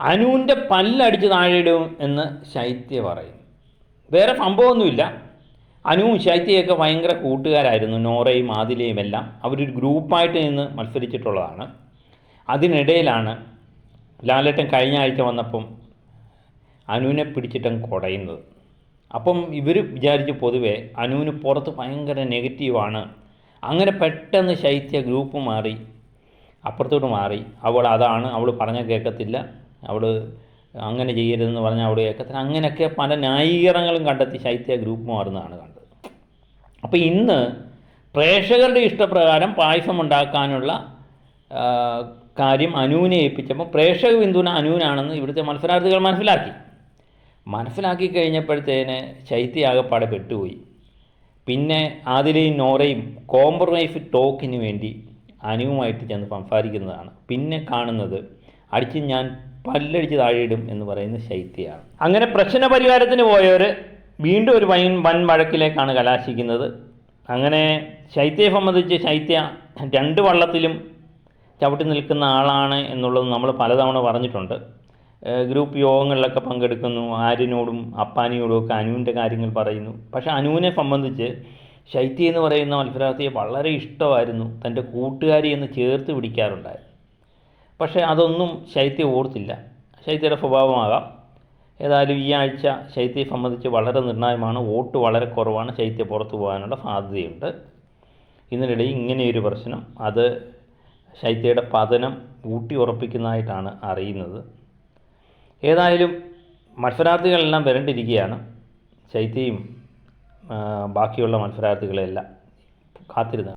അനുവിന്റെ പല്ലടിച്ച് താഴെയിടും എന്ന് ശൈത്യ പറയും വേറെ സംഭവമൊന്നുമില്ല. അനുവും ശൈത്യയൊക്കെ ഭയങ്കര കൂട്ടുകാരായിരുന്നു. നോറയും ആദിലയും എല്ലാം അവരൊരു ഗ്രൂപ്പായിട്ട് നിന്ന് മത്സരിച്ചിട്ടുള്ളതാണ്. അതിനിടയിലാണ് ലാലേട്ടൻ കഴിഞ്ഞ ആഴ്ച വന്നപ്പം അനുവിനെ പിടിച്ചിട്ടൻ കുടയുന്നത്. അപ്പം ഇവർ വിചാരിച്ച് പൊതുവെ അനുവിന് പുറത്ത് ഭയങ്കര നെഗറ്റീവാണ്. അങ്ങനെ പെട്ടെന്ന് ശൈത്യ ഗ്രൂപ്പ് മാറി അപ്പുറത്തോട്ട് മാറി. അവൾ അതാണ് അവൾ പറഞ്ഞ കേൾക്കത്തില്ല. അവൾ അങ്ങനെ ചെയ്യരുതെന്ന് പറഞ്ഞാൽ അവിടെ ഏക്കത്തിന് അങ്ങനെയൊക്കെ പല ന്യായീകരണങ്ങളും കണ്ടെത്തി ശൈത്യ ഗ്രൂപ്പ് മാറുന്നതാണ് കണ്ടത്. അപ്പോൾ ഇന്ന് പ്രേക്ഷകരുടെ ഇഷ്ടപ്രകാരം പായസം ഉണ്ടാക്കാനുള്ള കാര്യം അനുവിനെ ഏൽപ്പിച്ചപ്പോൾ പ്രേക്ഷക പിന്തുണ അനുവിനാണെന്ന് ഇവിടുത്തെ മത്സരാർത്ഥികൾ മനസ്സിലാക്കി. മനസ്സിലാക്കി കഴിഞ്ഞപ്പോഴത്തേന് ശൈത്യ ആകെപ്പാടെ പെട്ടുപോയി. പിന്നെ ആദിലയും നോറയും കോംപ്രമൈസ് ടോക്കിന് വേണ്ടി അനുവുമായിട്ട് ചെന്ന് സംസാരിക്കുന്നതാണ്. പിന്നെ കാണുന്നത് അടിച്ച് ഞാൻ പല്ലടിച്ച് താഴെയിടും എന്ന് പറയുന്ന ശൈത്യമാണ് അങ്ങനെ പ്രശ്ന പരിഹാരത്തിന് പോയവർ വീണ്ടും ഒരു വൻ വൻ വഴക്കിലേക്കാണ് കലാശിക്കുന്നത്. അങ്ങനെ ശൈത്യയെ സംബന്ധിച്ച് ശൈത്യ രണ്ട് വള്ളത്തിലും ചവിട്ടി നിൽക്കുന്ന ആളാണ് എന്നുള്ളത് നമ്മൾ പലതവണ പറഞ്ഞിട്ടുണ്ട്. ഗ്രൂപ്പ് യോഗങ്ങളിലൊക്കെ പങ്കെടുക്കുന്നു. ആര്യനോടും അപ്പാനിയോടും ഒക്കെ അനുവിന്റെ കാര്യങ്ങൾ പറയുന്നു. പക്ഷേ അനുവിനെ സംബന്ധിച്ച് ശൈത്യ എന്ന് പറയുന്ന മത്സരാർത്ഥിയെ വളരെ ഇഷ്ടമായിരുന്നു. തന്റെ കൂട്ടുകാരി എന്ന് ചേർത്ത് പിടിക്കാറുണ്ടായിരുന്നു. പക്ഷേ അതൊന്നും ശൈത്യ ഓർത്തില്ല. ശൈത്യയുടെ സ്വഭാവമാകാം. ഏതായാലും ഈ ആഴ്ച ശൈത്യയെ സംബന്ധിച്ച് വളരെ നിർണായകമാണ് വോട്ട് വളരെ കുറവാണ് ശൈത്യ പുറത്തു പോകാനുള്ള സാധ്യതയുണ്ട്. ഇതിനിടയിൽ ഇങ്ങനെയൊരു പ്രശ്നം അത് ശൈത്യയുടെ പതനം ഊട്ടി ഉറപ്പിക്കുന്നതായിട്ടാണ് അറിയുന്നത്. ഏതായാലും മത്സരാർത്ഥികളെല്ലാം വരണ്ടിരിക്കുകയാണ്. ശൈത്യയും ബാക്കിയുള്ള മത്സരാർത്ഥികളെല്ലാം കാത്തിരുന്ന്